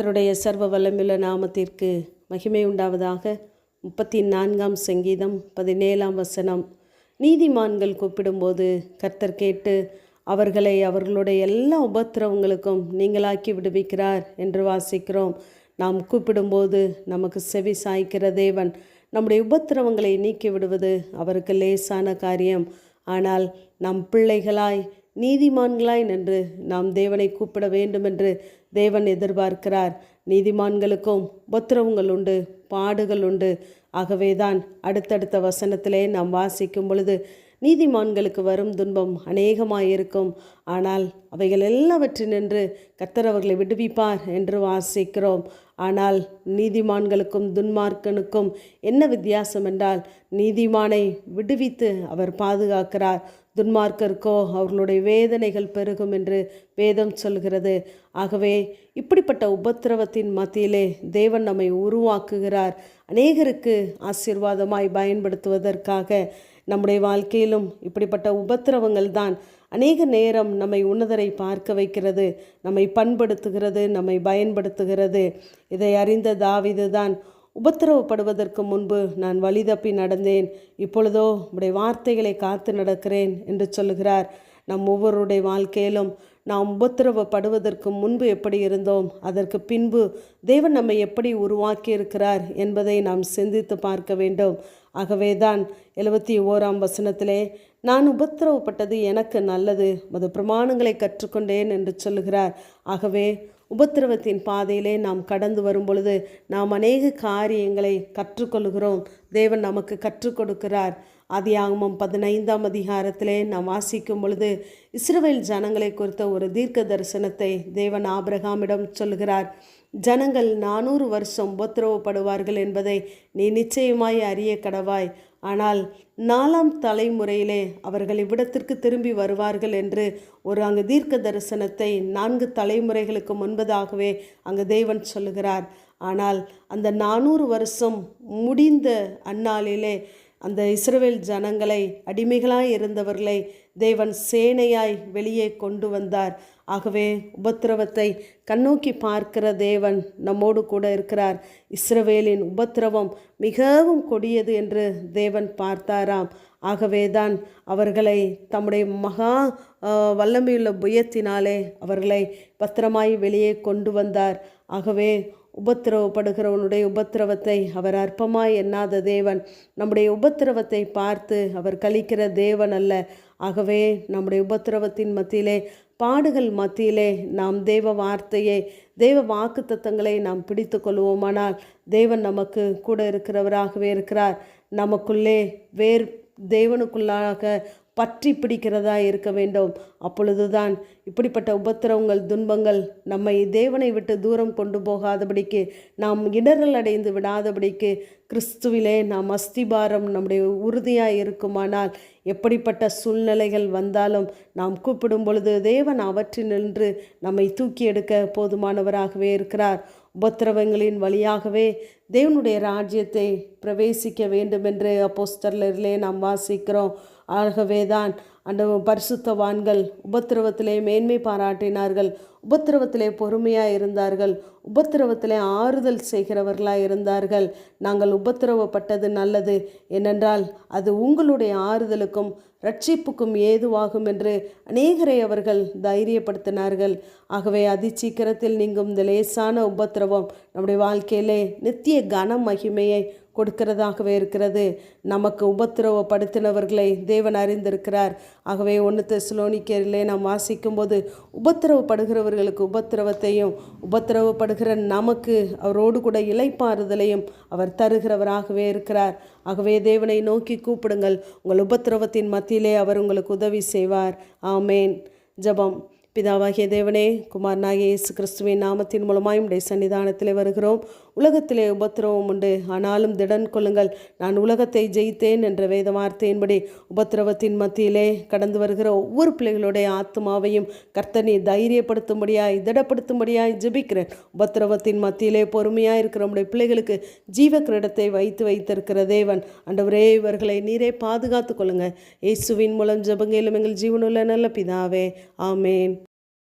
கர்த்தருடைய சர்வ வல்லமுள்ள நாமத்திற்கு மகிமை உண்டாவதாக. முப்பத்தி நான்காம் சங்கீதம் பதினேழாம் வசனம். நீதிமான்கள் கூப்பிடும்போது கர்த்தர் கேட்டு அவர்களை அவர்களுடைய எல்லா உபத்திரவங்களுக்கும் நீங்களாக்கி விடுவிக்கிறார் என்று வாசிக்கிறோம். நாம் கூப்பிடும்போது நமக்கு செவி சாய்க்கிற தேவன் நம்முடைய உபத்திரவங்களை நீக்கி விடுவது அவருக்கு லேசான காரியம். ஆனால் நம் பிள்ளைகளாய் நீதிமான்களாய் நின்று நாம் தேவனை கூப்பிட வேண்டும் என்று தேவன் எதிர்பார்க்கிறார். நீதிமான்களுக்கும் உபத்திரவங்கள் உண்டு பாடுகள் உண்டு ஆகவேதான் அடுத்தடுத்த வசனத்திலே நாம் வாசிக்கும் பொழுது நீதிமான்களுக்கு வரும் துன்பம் அநேகமாயிருக்கும். ஆனால் அவைகள் எல்லாவற்றினின்று கத்தர் அவர்களை விடுவிப்பார் என்று வாசிக்கிறோம். ஆனால் நீதிமான்களுக்கும் துன்மார்க்கனுக்கும் என்ன வித்தியாசம் என்றால் நீதிமானை விடுவித்து அவர் பாதுகாக்கிறார். துன்மார்க்கருக்கோ அவர்களுடைய வேதனைகள் பெருகும் என்று வேதம் சொல்கிறது. ஆகவே இப்படிப்பட்ட உபத்திரவத்தின் மத்தியிலே தேவன் நம்மை உருவாக்குகிறார். அநேகருக்கு ஆசீர்வாதமாய் பயன்படுத்துவதற்காக நம்முடைய வாழ்க்கையிலும் இப்படிப்பட்ட உபத்திரவங்கள் தான் அநேக நேரம் நம்மை உன்னதரை பார்க்க வைக்கிறது நம்மை பண்படுத்துகிறது நம்மை பயன்படுத்துகிறது. இதை அறிந்த தாவிது தான் உபத்திரவப்படுவதற்கு முன்பு நான் வழி தப்பி நடந்தேன். இப்பொழுதோ உடைய வார்த்தைகளை காத்து நடக்கிறேன் என்று சொல்லுகிறார். நம் ஒவ்வொருடைய வாழ்க்கையிலும் நாம் உபத்திரவப்படுவதற்கு முன்பு எப்படி இருந்தோம்? அதற்கு பின்பு தேவன் நம்மை எப்படி உருவாக்கி இருக்கிறார் என்பதை நாம் சிந்தித்து பார்க்க வேண்டும். ஆகவே தான் எழுபத்தி ஓராம் வசனத்திலே நான் உபத்திரவப்பட்டது எனக்கு நல்லது மது பிரமாணங்களை கற்றுக்கொண்டேன் என்று சொல்லுகிறார். ஆகவே உபத்திரவத்தின் பாதையிலே நாம் கடந்து வரும் பொழுது நாம் அநேக காரியங்களை கற்றுக்கொள்கிறோம். தேவன் நமக்கு கற்றுக் கொடுக்கிறார் ஆதியாகமம் பதினைந்தாம் அதிகாரத்திலே நாம் வாசிக்கும் பொழுது இஸ்ரவேல் ஜனங்களை குறித்த ஒரு தீர்க்க தரிசனத்தை தேவன் ஆபிரகாமிடம் சொல்கிறார். ஜனங்கள் நானூறு வருஷம் உபத்திரவப்படுவார்கள் என்பதை நீ நிச்சயமாய் அறிய கடவாய் ஆனால் நாலாம் தலைமுறையிலே அவர்கள் இவ்விடத்திற்கு திரும்பி வருவார்கள் என்று ஒரு அங்கு தீர்க்க தரிசனத்தை நான்கு தலைமுறைகளுக்கு முன்பதாகவே அங்கு தேவன் சொல்லுகிறார். ஆனால் அந்த நானூறு வருஷம் முடிந்த அந்நாளிலே அந்த இஸ்ரவேல் ஜனங்களை அடிமைகளாய் இருந்தவர்களை தேவன் சேனையாய் வெளியே கொண்டு வந்தார். ஆகவே உபத்திரவத்தை கண்ணோக்கி பார்க்கிற தேவன் நம்மோடு கூட இருக்கிறார். இஸ்ரவேலின் உபத்திரவம் மிகவும் கொடியது என்று தேவன் பார்த்தாராம். ஆகவேதான் அவர்களை தம்முடைய மகா வல்லமையுள்ள புயத்தினாலே அவர்களை பத்திரமாய் வெளியே கொண்டு வந்தார். ஆகவே உபத்திரவப்படுகிறவனுடைய உபத்திரவத்தை அவர் அற்பமாய் எண்ணாத தேவன். நம்முடைய உபத்திரவத்தை பார்த்து அவர் கழிக்கிற தேவன் அல்ல. ஆகவே நம்முடைய உபத்திரவத்தின் மத்தியிலே பாடுகள் மத்தியிலே நாம் தேவ வார்த்தையை தேவ வாக்கு தத்தங்களை நாம் பிடித்து கொள்வோமானால் தேவன் நமக்கு கூட இருக்கிறவராகவே இருக்கிறார். நமக்குள்ளே வேர் தேவனுக்குள்ளாக பற்றி பிடிக்கிறதா இருக்க வேண்டும். அப்பொழுதுதான் இப்படிப்பட்ட உபத்திரவங்கள் துன்பங்கள் நம்மை தேவனை விட்டு தூரம் கொண்டு போகாதபடிக்கு நாம் இடரல் அடைந்து விடாதபடிக்கு கிறிஸ்துவிலே நாம் அஸ்திபாரம் நம்முடைய உறுதியாக இருக்குமானால் எப்படிப்பட்ட சூழ்நிலைகள் வந்தாலும் நாம் கூப்பிடும் பொழுது தேவன் அவற்றினின்று நம்மை தூக்கி எடுக்க போதுமானவராகவே இருக்கிறார். உபத்திரவங்களின் வழியாகவே தேவனுடைய ராஜ்யத்தை பிரவேசிக்க வேண்டும் என்று அப்போஸ்டர்லரிலே நாம் வாசிக்கிறோம். ஆகவே தான் அந்த பரிசுத்தவான்கள் உபத்திரவத்திலே மேன்மை பாராட்டினார்கள். உபத்திரவத்திலே பொறுமையாக இருந்தார்கள். உபத்திரவத்திலே ஆறுதல் செய்கிறவர்களாக இருந்தார்கள். நாங்கள் உபத்திரவப்பட்டது நல்லது. ஏனென்றால் அது உங்களுடைய ஆறுதலுக்கும் ரட்சிப்புக்கும் ஏதுவாகும் என்று அநேகரை அவர்கள் தைரியப்படுத்தினார்கள். ஆகவே அதிசீக்கிரத்தில் நீங்கும் இந்த லேசான உபத்திரவம் நம்முடைய வாழ்க்கையிலே நித்திய கன மகிமையை கொடுக்கிறதாகவே இருக்கிறது. நமக்கு உபத்திரவப்படுத்தினவர்களை தேவன் அறிந்திருக்கிறார். ஆகவே ஒன்று தெசுலோனிக்கரிலே நாம் வாசிக்கும்போது அவர்களுக்கு உபத்திரவத்தையும் உபத்திரவப்படுகிற நமக்கு அவரோடு கூட இலைப்பாறுதலையும் அவர் தருகிறவராகவே இருக்கிறார். ஆகவே தேவனை நோக்கி கூப்பிடுங்கள். உங்கள் உபத்திரவத்தின் மத்தியிலே அவர் உங்களுக்கு உதவி செய்வார். ஆமேன். ஜபம். பிதாவாகிய தேவனே குமாரனாகிய இயேசு கிறிஸ்துவின் நாமத்தின் மூலமாய் உடைய சன்னிதானத்திலே வருகிறோம். உலகத்திலே உபத்திரவம் உண்டு. ஆனாலும் திடன் கொள்ளுங்கள். நான் உலகத்தை ஜெயித்தேன் என்ற வேத வார்த்தையின்படி உபத்திரவத்தின் மத்தியிலே கடந்து வருகிற ஒவ்வொரு பிள்ளைகளுடைய ஆத்மாவையும் கர்த்தனை தைரியப்படுத்தும்படியாய் திடப்படுத்தும்படியாய் ஜெபிக்கிறேன். உபத்திரவத்தின் மத்தியிலே பொறுமையாக இருக்கிற நம்முடைய பிள்ளைகளுக்கு ஜீவ கிரீடத்தை வைத்து வைத்திருக்கிற தேவன். அண்டவரே இவர்களை நீரே பாதுகாத்து கொள்ளுங்கள் இயேசுவின் மூலம் ஜபங்கையிலும் எங்கள் ஜீவனுள்ள நல்ல பிதாவே. ஆமேன்.